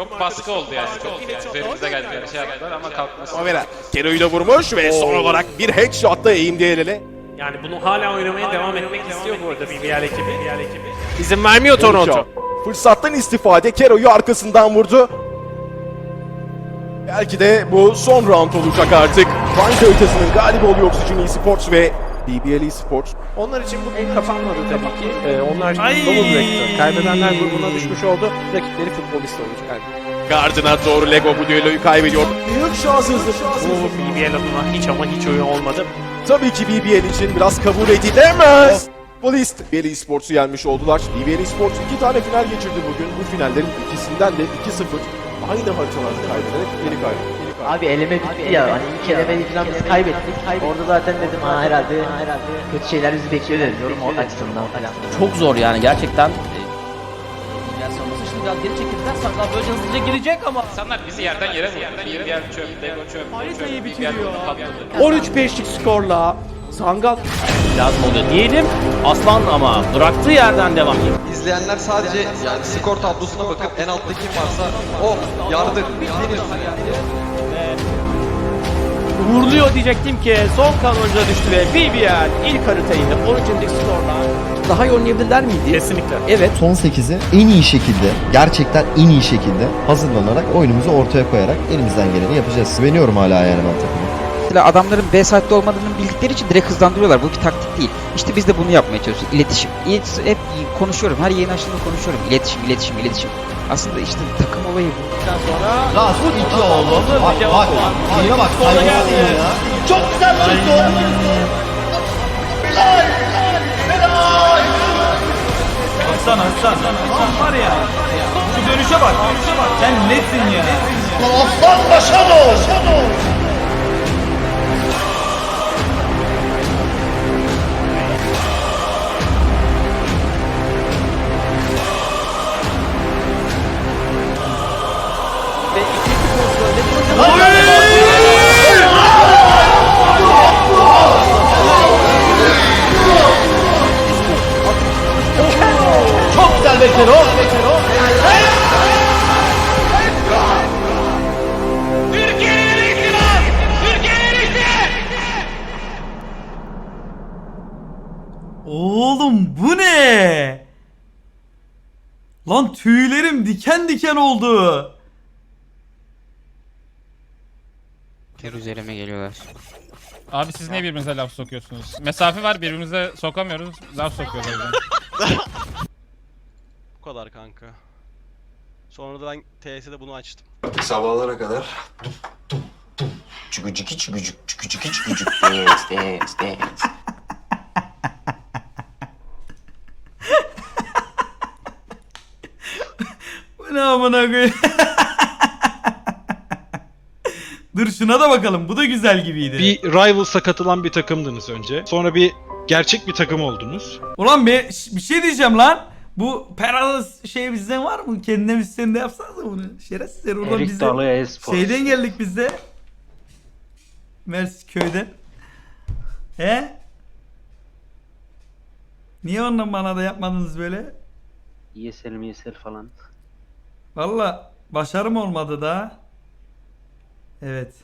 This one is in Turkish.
Çok baskı oldu yani. Çok yani. Üzerimize geldiler, şey yaptılar ama kalkması. Overa Kero'yu da vurmuş ve son olarak bir headshot'la eğimde el ele. Yani bunu hala oynamaya devam etmek istiyor bu arada BBL ekibi. İzin vermiyor Toronto. Fırsattan istifade Kero'yu arkasından vurdu. Belki de bu son round olacak artık. Rank haritasının galibi oluyor Oxygen Esports ve BBL Esports. Onlar için bu el kapanmadı tabii ki. Ee, onlar için break'tı. Kaybedenler grubuna düşmüş oldu. Rakipleri futbolist olacak galiba. Gardına doğru Lego bu düelloyu kaybediyor. Büyük şanssızlık. Bu BBL adına hiç ama hiç oyun olmadı. Tabii ki BBL için biraz kabul edilemez. Futbolist BBL Esports'u yenmiş oldular. BBL Esports iki tane final geçirdi bugün. Bu finallerin ikisinden de 2-0 aynı haritalarda kaybederek geri kaybetti. Abi eleme bitti ya. Hani ilk elemeyi falan biz kaybettik. Orada zaten dedim ha herhalde herhalde kötü şeyler bizi bekliyor dedim yorum o açısından falan. Çok zor yani gerçekten. Yani sonrası şimdi biraz geri çekildiler. Saklar böyle hızlıca girecek ama. İnsanlar bizi yerden yere vurdu. Bir yer çöp, Lego çöp, Haritayı çöp, bitiriyor. bir yer patladı. 13-5'lik skorla Sangal Lazım oluyor diyelim. Aslan ama bıraktığı yerden devam ediyor. İzleyenler sadece yani skor tablosuna bakıp en altta kim varsa o yardır denirsin. uğurluyor diyecektim ki son kanonca düştü ve BBL ilk haritayı da 13. skorla daha iyi oynayabilirler miydi? Kesinlikle. Evet. son 8'i en iyi şekilde, gerçekten en iyi şekilde hazırlanarak oyunumuzu ortaya koyarak elimizden geleni yapacağız. Güveniyorum hala yani ben takıma. Mesela adamların B site'de olmadığını bildikleri için direkt hızlandırıyorlar. Bu bir taktik değil. İşte biz de bunu yapmaya çalışıyoruz. İletişim. İletişim hep konuşuyorum. Her yayın açtığımda konuşuyorum. İletişim, iletişim, iletişim. Aslında işte takım olayı bu. Rast iki oldu. Bak bak. Ayına bak. Ayına ya. Çok güzel çıktı. Aslan aslan Aslan var ya Şu dönüşe bak dönüşe bak Sen nesin ya Aslan başa o. Oğlum bu ne? Lan tüylerim diken diken oldu. Ter üzerime geliyorlar. Abi siz niye birbirinize laf sokuyorsunuz? Mesafe var birbirimize sokamıyoruz. Laf sokuyoruz o yüzden. Bu kadar kanka. Sonra da ben TS'de bunu açtım. Sabahlara kadar. Çükücük çükücük çükücük çükücük dance dance dance. Bu ne amına koyayım? Dur şuna da bakalım. Bu da güzel gibiydi. Bir Rivals'a katılan bir takımdınız önce. Sonra bir gerçek bir takım oldunuz. Ulan bir, bir şey diyeceğim lan. Bu Peraz şey bizden var mı? Kendine biz sen de yapsanız bunu. Şerefsizler oradan Erik bize. Dalı Espor. Şeyden geldik biz de. Mersin köyden. He? Niye ondan bana da yapmadınız böyle? ESL MSL falan. Valla başarım olmadı da. Evet.